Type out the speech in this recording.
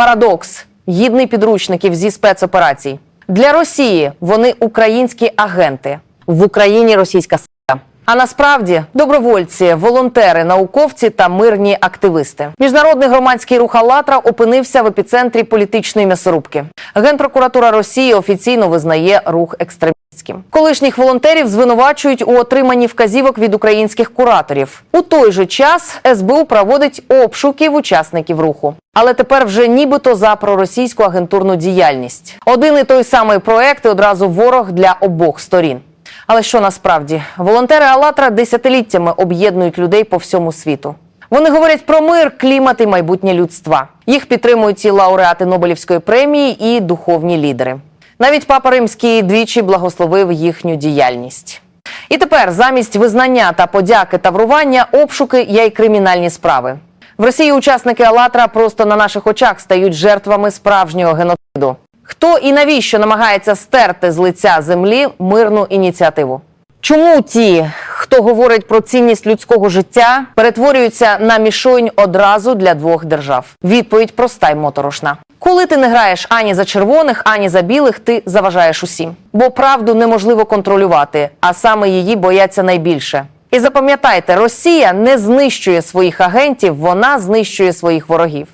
Парадокс гідний підручників зі спецоперацій. Для Росії вони українські агенти в Україні російська сила. А насправді добровольці, волонтери, науковці та мирні активисти. Міжнародний громадський рух «АЛЛАТРА» опинився в епіцентрі політичної м'ясорубки. Генпрокуратура Росії офіційно визнає рух екстремістським. Колишніх волонтерів звинувачують у отриманні вказівок від українських кураторів. У той же час СБУ проводить обшуків учасників руху. Але тепер вже нібито за проросійську агентурну діяльність. Один і той самий проект і одразу ворог для обох сторін. Але що насправді волонтери «АЛЛАТРА» десятиліттями об'єднують людей по всьому світу. Вони говорять про мир, клімат і майбутнє людства. Їх підтримують і лауреати Нобелівської премії, і духовні лідери. Навіть папа римський двічі благословив їхню діяльність. І тепер замість визнання та подяки таврування обшуки є й кримінальні справи. В Росії учасники «АЛЛАТРА» просто на наших очах стають жертвами справжнього геноциду. Хто і навіщо намагається стерти з лиця землі мирну ініціативу? Чому ті, хто говорить про цінність людського життя, перетворюються на мішонь одразу для двох держав? Відповідь проста й моторошна. Коли ти не граєш ані за червоних, ані за білих, ти заважаєш усім. Бо правду неможливо контролювати, а саме її бояться найбільше. І запам'ятайте, Росія не знищує своїх агентів, вона знищує своїх ворогів.